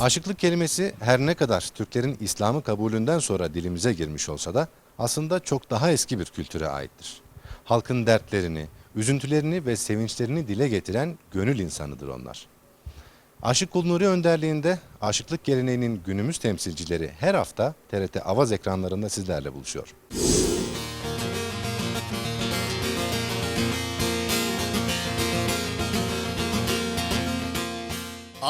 Aşıklık kelimesi her ne kadar Türklerin İslam'ı kabulünden sonra dilimize girmiş olsa da aslında çok daha eski bir kültüre aittir. Halkın dertlerini, üzüntülerini ve sevinçlerini dile getiren gönül insanıdır onlar. Aşık Kul önderliğinde aşıklık geleneğinin günümüz temsilcileri her hafta TRT Avaz ekranlarında sizlerle buluşuyor.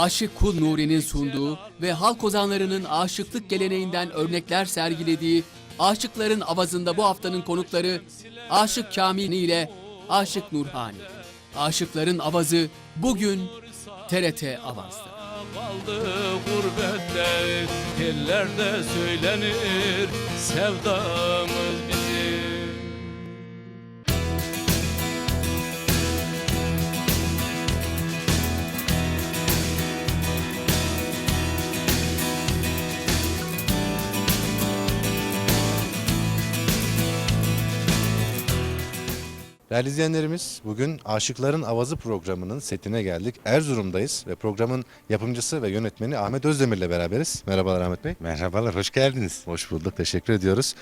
Aşık Kul Nuri'nin sunduğu ve halk ozanlarının aşıklık geleneğinden örnekler sergilediği Aşıkların Avazı'nda bu haftanın konukları Aşık Kamil ile Aşık Nurhani. Aşıkların Avazı bugün TRT Avaz'da. Kaldı gurbette Dillerde söylenir Sevdamız Değerli izleyenlerimiz bugün Aşıkların Avazı programının setine geldik. Erzurum'dayız ve programın yapımcısı ve yönetmeni Ahmet Özdemir ile beraberiz. Merhabalar Ahmet Bey. Merhabalar, hoş geldiniz. Hoş bulduk, teşekkür ediyoruz.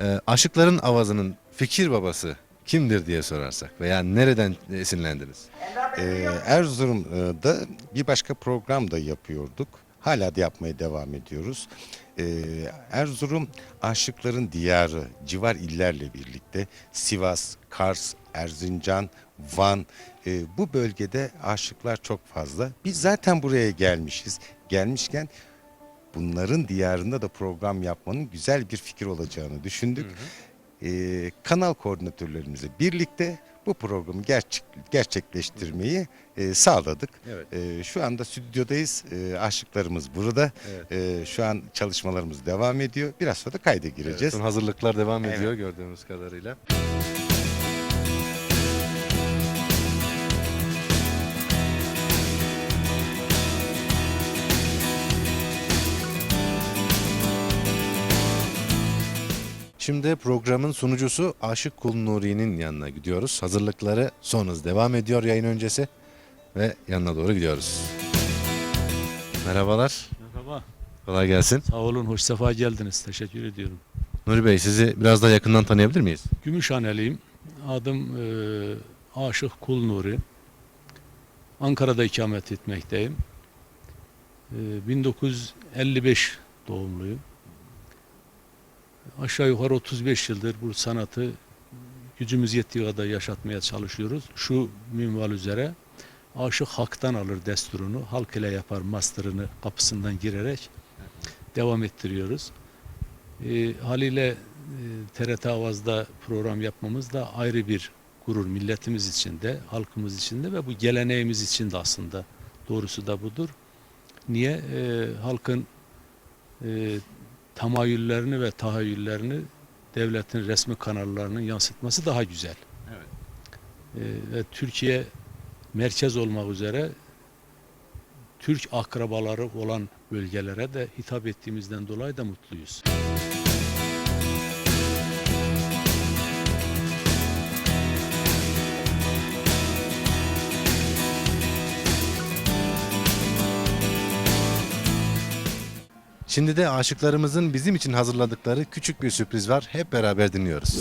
Ee, Aşıkların Avazı'nın fikir babası kimdir diye sorarsak veya nereden esinlendiniz? Ee, Erzurum'da bir başka program da yapıyorduk. Hala da yapmaya devam ediyoruz. Ee, Erzurum aşıkların diyarı, civar illerle birlikte Sivas, Kars, Erzincan, Van e, bu bölgede aşıklar çok fazla. Biz zaten buraya gelmişiz. Gelmişken bunların diyarında da program yapmanın güzel bir fikir olacağını düşündük. Ee, kanal koordinatörlerimizle birlikte bu programı gerçek, gerçekleştirmeyi e, sağladık. Evet. Ee, şu anda stüdyodayız. Ee, aşıklarımız burada. Evet. Ee, şu an çalışmalarımız devam ediyor. Biraz sonra da kayda gireceğiz. Son hazırlıklar devam Evet. ediyor gördüğümüz kadarıyla. Şimdi programın sunucusu Aşık Kul Nuri'nin yanına gidiyoruz. Hazırlıkları son hız devam ediyor yayın öncesi ve yanına doğru gidiyoruz. Merhabalar, Merhaba kolay gelsin. Sağ olun hoş sefa geldiniz Teşekkür ediyorum Nuri Bey sizi biraz daha yakından tanıyabilir miyiz? Gümüşhaneliyim Adım e, Aşık Kul Nuri Ankara'da ikamet etmekteyim E, 1955 doğumluyum Aşağı yukarı 35 yıldır bu sanatı gücümüz yettiği kadar yaşatmaya çalışıyoruz. Şu minval üzere aşık haktan alır desturunu, halk ile yapar masterını kapısından girerek devam ettiriyoruz. E, haliyle e, TRT Avaz'da program yapmamız da ayrı bir gurur milletimiz için de, halkımız için de ve bu geleneğimiz için de aslında doğrusu da budur. Niye? E, halkın e, tamayüllerini ve tahayyüllerini devletin resmi kanallarının yansıtması daha güzel. Evet. E, ve Türkiye merkez olmak üzere Türk akrabaları olan bölgelere de hitap ettiğimizden dolayı da mutluyuz. Şimdi de aşıklarımızın bizim için hazırladıkları küçük bir sürpriz var. Hep beraber dinliyoruz.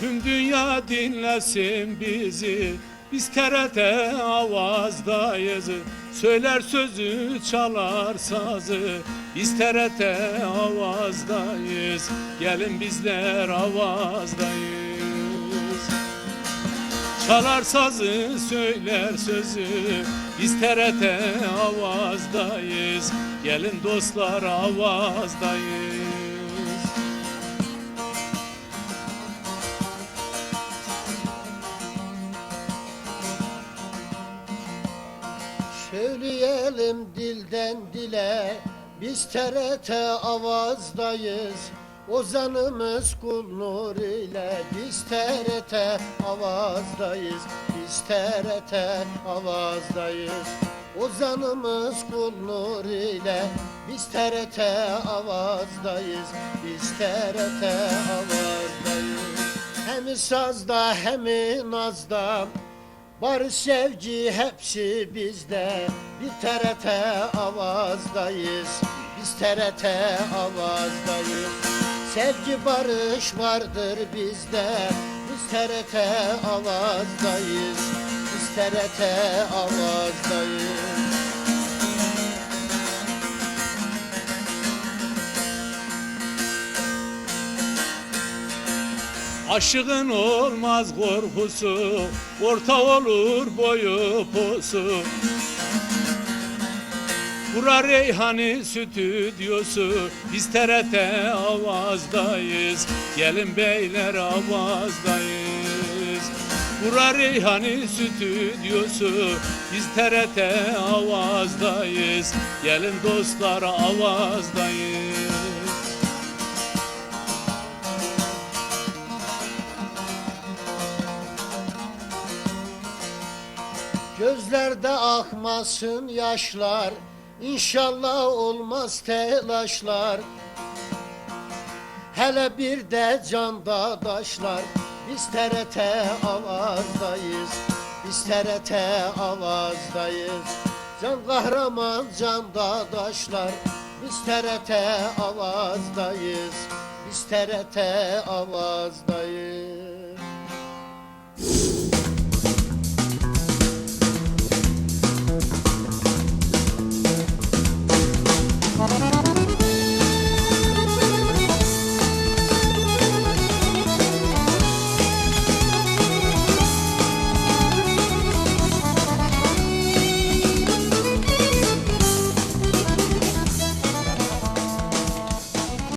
Tüm dünya dinlesin bizi. Biz TRT avazdayız. Söyler sözü çalar sazı. Biz TRT avazdayız. Gelin bizler avazdayız. Çalar sazı söyler sözü Biz TRT avazdayız. Gelin dostlar avazdayız. Söyleyelim dilden dile. Biz TRT avazdayız Ozanımız kul ile Biz TRT avazdayız. Biz TRT avazdayız. Ozanımız kul ile Biz TRT avazdayız. Biz TRT avazdayız. Hem sazda hem nazda Barış sevgi hepsi bizde. Bir TRT avazdayız. Biz TRT avazdayız Sevgi barış vardır bizde. Biz TRT avazdayız. Biz TRT avazdayız. Aşığın olmaz korkusu, orta olur boyu posu. Bura Reyhani stüdyosu, biz TRT avazdayız, gelin beyler avazdayız. Bura Reyhani stüdyosu, biz TRT avazdayız, gelin dostlar avazdayız. Gözlerde akmasın yaşlar İnşallah olmaz telaşlar. Hele bir de canda daşlar Biz TRT avazdayız. Biz TRT avazdayız. Can kahraman canda daşlar Biz TRT avazdayız. Biz TRT avazdayız